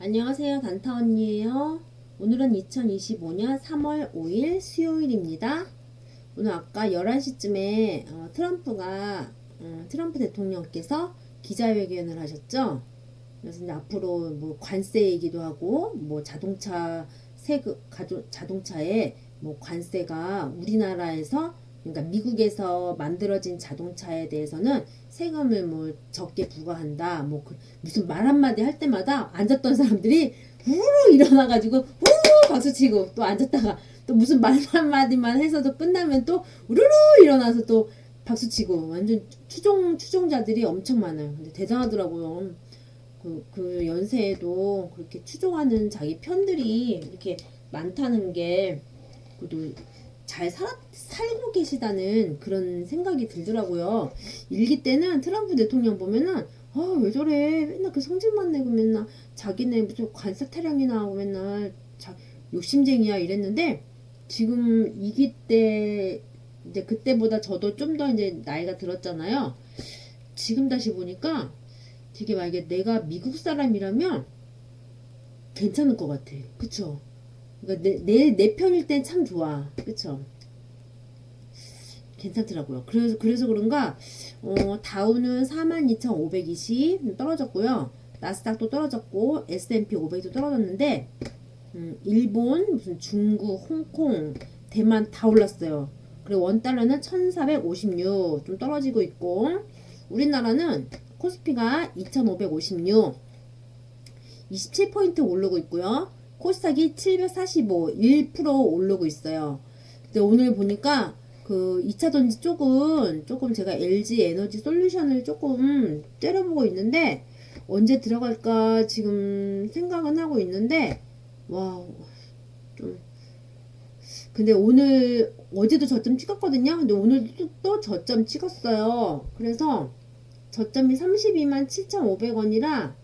안녕하세요. 단타 언니예요. 오늘은 2025년 3월 5일 수요일입니다. 오늘 아까 11시쯤에 어, 트럼프가 어, 트럼프 대통령께서 기자회견을 하셨죠. 그래서 이제 앞으로 뭐 관세 얘기도 하고 뭐 자동차 세금 자동차에 뭐 관세가 우리나라에서 그러니까 미국에서 만들어진 자동차에 대해서는 세금을 뭐 적게 부과한다. 뭐 그 무슨 말 한마디 할 때마다 앉았던 사람들이 우르르 일어나가지고 우르르 박수치고 또 앉았다가 또 무슨 말 한마디만 해서도 끝나면 또 우르르 일어나서 또 박수치고 완전 추종 추종자들이 엄청 많아요. 근데 대단하더라고요. 그, 그 연세에도 그렇게 추종하는 자기 편들이 이렇게 많다는 게 그래도 잘 살, 살고 계시다는 그런 생각이 들더라고요. 일기 때는 트럼프 대통령 보면은 아 왜 저래 맨날 그 성질만 내고 맨날 자기네 무슨 관세 타령이나 하고 맨날 자, 욕심쟁이야 이랬는데 지금 이기 때 이제 그때보다 저도 좀 더 이제 나이가 들었잖아요. 지금 다시 보니까 되게 만약에 내가 미국 사람이라면 괜찮을 것 같아. 그쵸? 그러니까 내, 내, 내 편일 땐 참 좋아. 그쵸? 괜찮더라고요. 그래서, 그래서 그런가, 어, 다우는 42,520 떨어졌고요. 나스닥도 떨어졌고, S&P 500도 떨어졌는데, 음, 일본, 무슨 중국, 홍콩, 대만 다 올랐어요. 그리고 원달러는 1,456 좀 떨어지고 있고, 우리나라는 코스피가 2,556, 27포인트 오르고 있고요. 코스닥이 745, 1% 오르고 있어요. 근데 오늘 보니까 그 2차 전지 쪽은 조금 제가 LG 에너지 솔루션을 조금 째려보고 있는데 언제 들어갈까 지금 생각은 하고 있는데 와, 좀 근데 오늘 어제도 저점 찍었거든요. 근데 오늘도 또 저점 찍었어요. 그래서 저점이 32만 7,500원이라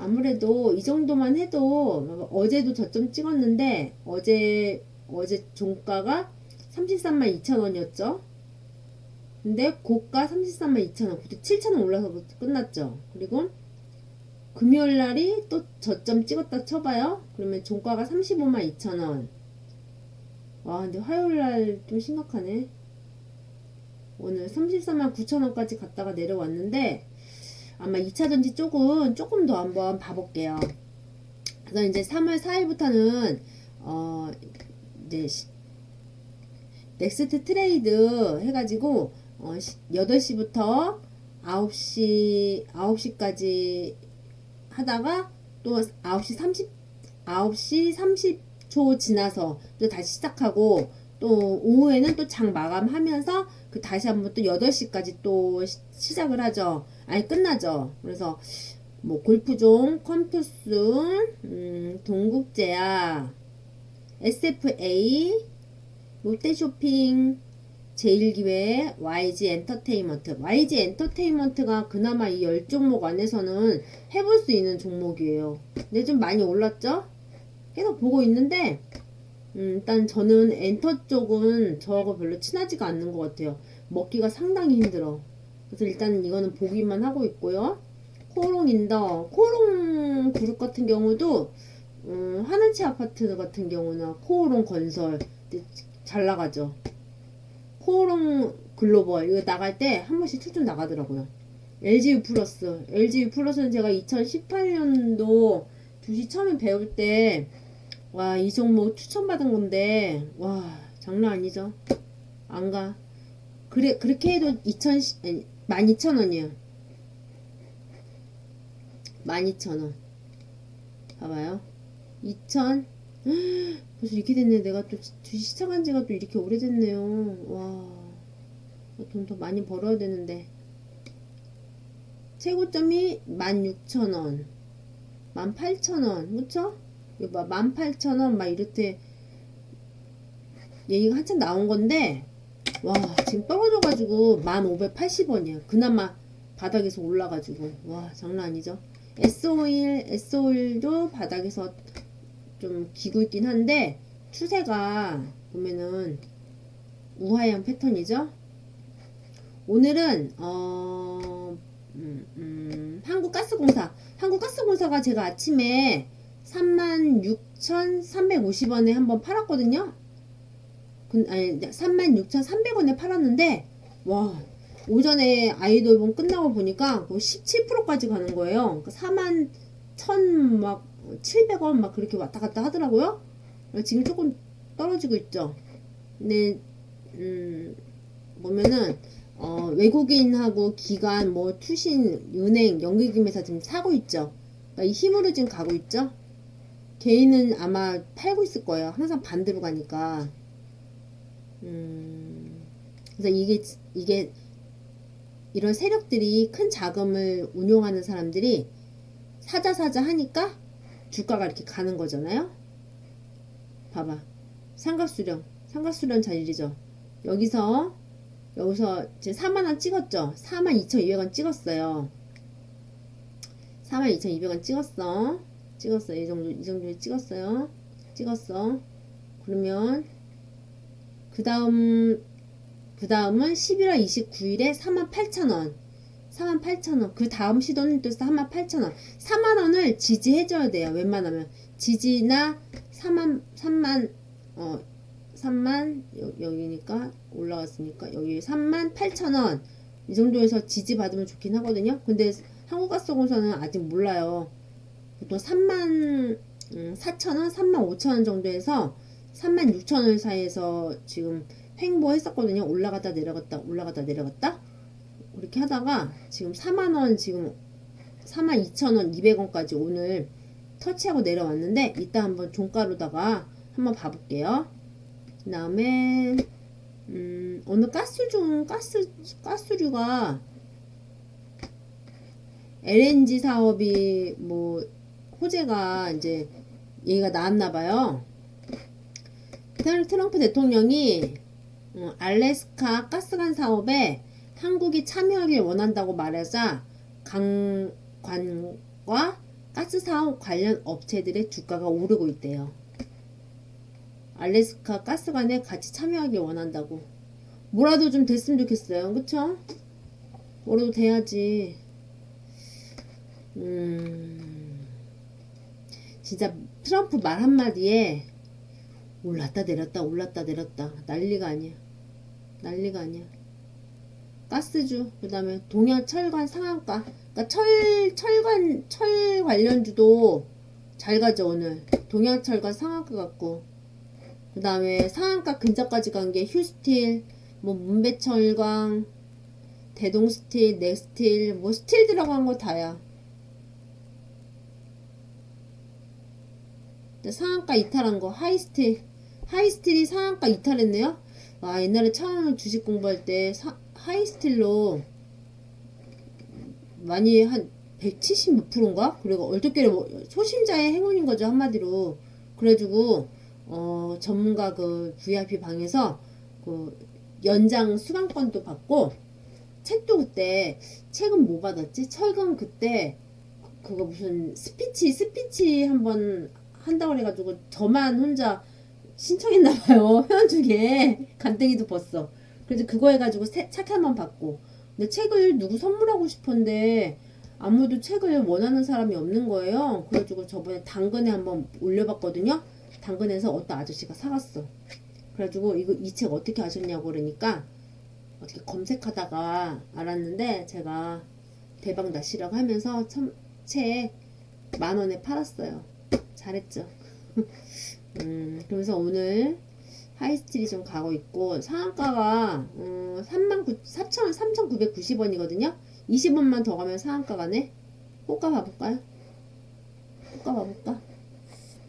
아무래도 이 정도만 해도 어제도 저점 찍었는데 어제 어제 종가가 33만 2천 원이었죠. 근데 고가 33만 2천 원, 그때 7천 원 올라서 끝났죠. 그리고 금요일 날이 또 저점 찍었다 쳐봐요. 그러면 종가가 35만 2천 원. 와, 근데 화요일 날 좀 심각하네. 오늘 34만 9천 원까지 갔다가 내려왔는데 아마 2차 전지 쪽은 조금 더 한번 봐볼게요. 그래서 이제 3월 4일부터는 어 이제 시- 넥스트 트레이드 해가지고 어 8시부터 9시 9시까지 하다가 또 9시 30 9시 30초 지나서 또 다시 시작하고 또 오후에는 또 장 마감하면서 그 다시 한번 또 8시까지 또 시- 시작을 하죠. 아니 끝나죠. 그래서 뭐 골프종, 컴퓨스, 음, 동국제야, SFA, 롯데쇼핑, 제일기회, YG 엔터테인먼트. YG 엔터테인먼트가 그나마 이 10종목 안에서는 해볼 수 있는 종목이에요. 근데 좀 많이 올랐죠? 계속 보고 있는데, 음, 일단 저는 엔터 쪽은 저하고 별로 친하지가 않는 것 같아요. 먹기가 상당히 힘들어. 그래서 일단 이거는 보기만 하고 있고요. 코롱 인더, 코롱 그룹 같은 경우도, 음, 하늘치 아파트 같은 경우나 코오롱 건설 잘 나가죠. 코오롱 글로벌 이거 나갈 때 한 번씩 출전 나가더라고요. LGU 플러스, LGU 플러스는 제가 2018년도 주식 처음에 배울 때 와, 이 종목 추천받은 건데, 와, 장난 아니죠? 안 가. 그래, 그렇게 해도 2,000, 아니, 12,000원이에요. 12,000원. 봐봐요. 2,000. 벌써 이렇게 됐네. 내가 또 시작한 지가 또 이렇게 오래됐네요. 와. 돈 더 많이 벌어야 되는데. 최고점이 16,000원. 18,000원. 그쵸? 이거 봐, 18,000원 막 이렇게 얘기가 한참 나온 건데 와 지금 떨어져가지고 1,580원이야. 그나마 바닥에서 올라가지고. 와 장난 아니죠? S51 S51도 바닥에서 좀 기고 있긴 한데 추세가 보면은 우하향 패턴이죠? 오늘은 어 음, 음, 한국가스공사. 한국가스공사가 제가 아침에 36,350원에 한번 팔았거든요. 근, 아니, 36,300원에 팔았는데, 와, 오전에 아이돌본 끝나고 보니까 17%까지 가는 거예요. 4만 1,000, 막, 700원 막 그렇게 왔다 갔다 하더라고요. 지금 조금 떨어지고 있죠. 근데, 음, 보면은, 어, 외국인하고 기관, 뭐, 투신, 은행, 연기금에서 지금 사고 있죠. 그러니까 이 힘으로 지금 가고 있죠. 개인은 아마 팔고 있을 거예요. 항상 반대로 가니까. 음, 그래서 이게, 이게, 이런 세력들이 큰 자금을 운용하는 사람들이 사자 사자 하니까 주가가 이렇게 가는 거잖아요. 봐봐. 삼각수령. 삼각수령 자리죠. 여기서, 여기서 이제 4만원 찍었죠. 42,200원 찍었어요. 42,200원 찍었어. 찍었어. 이 정도, 이 정도에 찍었어요. 찍었어. 그러면, 그 다음, 그 다음은 11월 29일에 48,000원. 48,000원. 그 다음 시도는 또 48,000원. 4만원을 지지해줘야 돼요. 웬만하면. 지지나 3만, 3만, 어, 3만, 여, 여기니까 올라왔으니까 여기 3만 8천원 이 정도에서 지지 받으면 좋긴 하거든요. 근데 한국가스공사는 아직 몰라요. 보통 3만 음, 4천원, 3만 5천원 정도에서 3만 6천원 사이에서 지금 횡보했었거든요. 올라갔다 내려갔다 올라갔다 내려갔다 그렇게 하다가 지금 4만원 지금 4만 2천원 200원까지 오늘 터치하고 내려왔는데 이따 한번 종가로다가 한번 봐볼게요. 그 다음에 음, 어느 가스 중 가스 가스류가 LNG 사업이 뭐 호재가 이제 얘기가 나왔나 봐요. 트럼프 대통령이 어, 알래스카 가스관 사업에 한국이 참여하길 원한다고 말하자 강관과 가스 사업 관련 업체들의 주가가 오르고 있대요. 알래스카 가스관에 같이 참여하길 원한다고. 뭐라도 좀 됐으면 좋겠어요. 그쵸? 뭐라도 돼야지. 음, 진짜 트럼프 말 한마디에 올랐다 내렸다 올랐다 내렸다 난리가 아니야. 난리가 아니야. 가스주, 그 다음에 동양 철관 상한가. 그러니까 철, 철관, 철 관련주도 잘 가죠, 오늘. 동양 철관 상한가 같고. 그 다음에 상한가 근처까지 간 게 휴스틸, 뭐 문배철강, 대동스틸, 넥스틸, 뭐 스틸 들어간 거 다야. 상한가 이탈한 거 하이스틸, 하이스틸이 상한가 이탈했네요. 아 옛날에 처음 주식 공부할 때 사, 하이스틸로 많이 한 170몇 프로인가? 그리고 얼떨결에 뭐 초심자의 행운인 거죠 한마디로. 그래가지고 어 전문가 그 VIP 방에서 그 연장 수강권도 받고 책도 그때 책은 뭐 받았지? 책은 그때 그거 무슨 스피치 스피치 한번 한다고 그래가지고 저만 혼자 신청했나봐요. 회원 중에 간땡이도 벌써 그래서 그거 해가지고 책 한 번 받고. 근데 책을 누구 선물하고 싶은데 아무도 책을 원하는 사람이 없는 거예요. 그래가지고 저번에 당근에 한번 올려봤거든요. 당근에서 어떤 아저씨가 사갔어. 그래가지고 이거 이 책 어떻게 하셨냐고 그러니까 어떻게 검색하다가 알았는데 제가 대박 나시라고 하면서 책 만원에 팔았어요 잘했죠 음, 그래서 오늘 하이스트리 좀 가고 있고 상한가가 음, 3만 9, 4천 3,990원이거든요. 20원만 더 가면 상한가 가네. 호가 봐볼까요? 호가 봐볼까?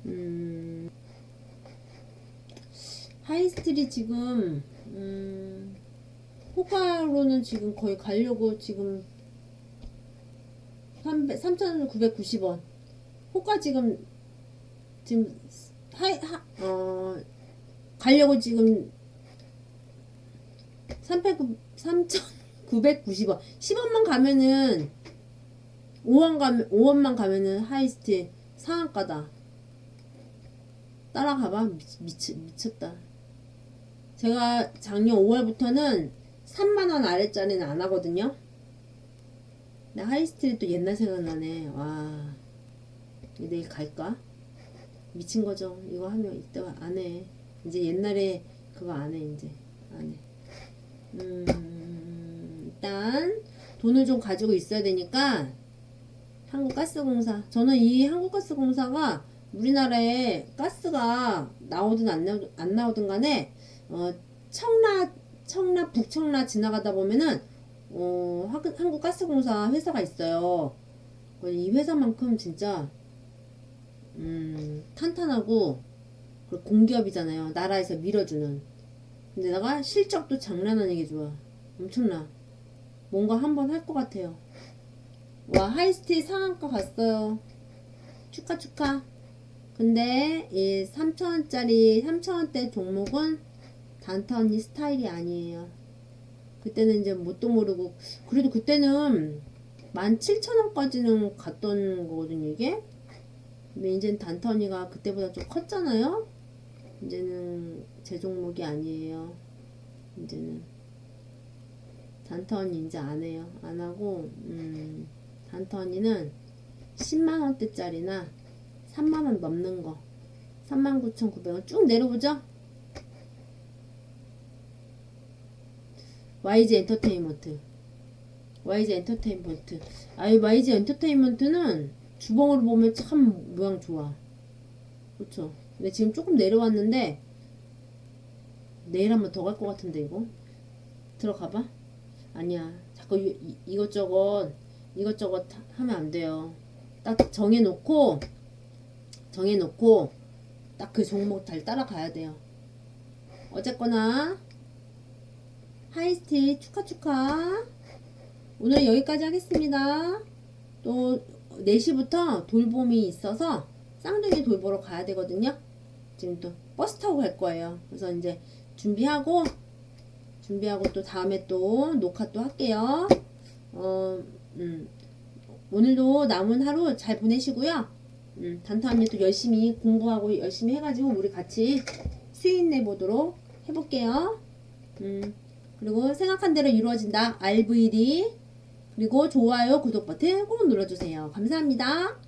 음, 하이스트리 지금 음, 호가로는 지금 거의 가려고 지금 3,990원. 호가 지금 지금 하이 하, 어 가려고 지금 3,990원. 10원만 가면은 5원 가면 5원만 가면은 하이스트 상한가다. 따라가봐. 미치, 미쳤다. 제가 작년 5월부터는 3만원 아래짜리는 안 하거든요. 나 하이스트리 또 옛날 생각나네. 와 내일 갈까? 미친 거죠. 이거 하면 이따 안 해. 이제 옛날에 그거 안 해, 이제. 안 해. 음, 일단 돈을 좀 가지고 있어야 되니까 한국가스공사. 저는 이 한국가스공사가 우리나라에 가스가 나오든 안, 나오, 안 나오든 간에 어, 청라, 청라, 북청라 지나가다 보면은 어, 하- 한국가스공사 회사가 있어요. 이 회사만큼 진짜 음, 탄탄하고 공기업이잖아요. 나라에서 밀어주는. 근데다가 실적도 장난 아니게 좋아. 엄청나. 뭔가 한번 할 것 같아요. 와 하이스티 상한가 갔어요. 축하 축하. 근데 이 3천원짜리 3천원대 종목은 단타 언니 스타일이 아니에요. 그때는 이제 뭣도 모르고 그래도 그때는 17,000원까지는 갔던 거거든요 이게. 근데 이제는 단타 언니가 그때보다 좀 컸잖아요. 이제는 제 종목이 아니에요. 이제는 언니 이제 안 해요. 안 하고 음, 언니는 10만 원대짜리나 3만 원 넘는 거 39,900원 쭉 내려보죠. YG 엔터테인먼트 YG 엔터테인먼트 아이 YG 엔터테인먼트는 주봉으로 보면 참 모양 좋아. 그렇죠 근데 지금 조금 내려왔는데 내일 한번 더 갈 것 같은데 이거? 들어가봐. 아니야. 자꾸 이, 이- 이것저것 이것저것 하- 하면 안 돼요. 딱 정해놓고 정해놓고 딱 그 종목 잘 따라가야 돼요. 어쨌거나 하이스티 축하 축하. 오늘 여기까지 하겠습니다. 또 4시부터 돌봄이 있어서 쌍둥이 돌보러 가야 되거든요. 지금 또 버스 타고 갈 거예요. 그래서 이제 준비하고 준비하고 또 다음에 또 녹화 또 할게요. 어, 음, 오늘도 남은 하루 잘 보내시고요. 음, 단타 언니 또 열심히 공부하고 열심히 해가지고 우리 같이 수익 내보도록 해볼게요. 음, 그리고 생각한 대로 이루어진다. RVD 그리고 좋아요 구독 버튼 꼭 눌러주세요. 감사합니다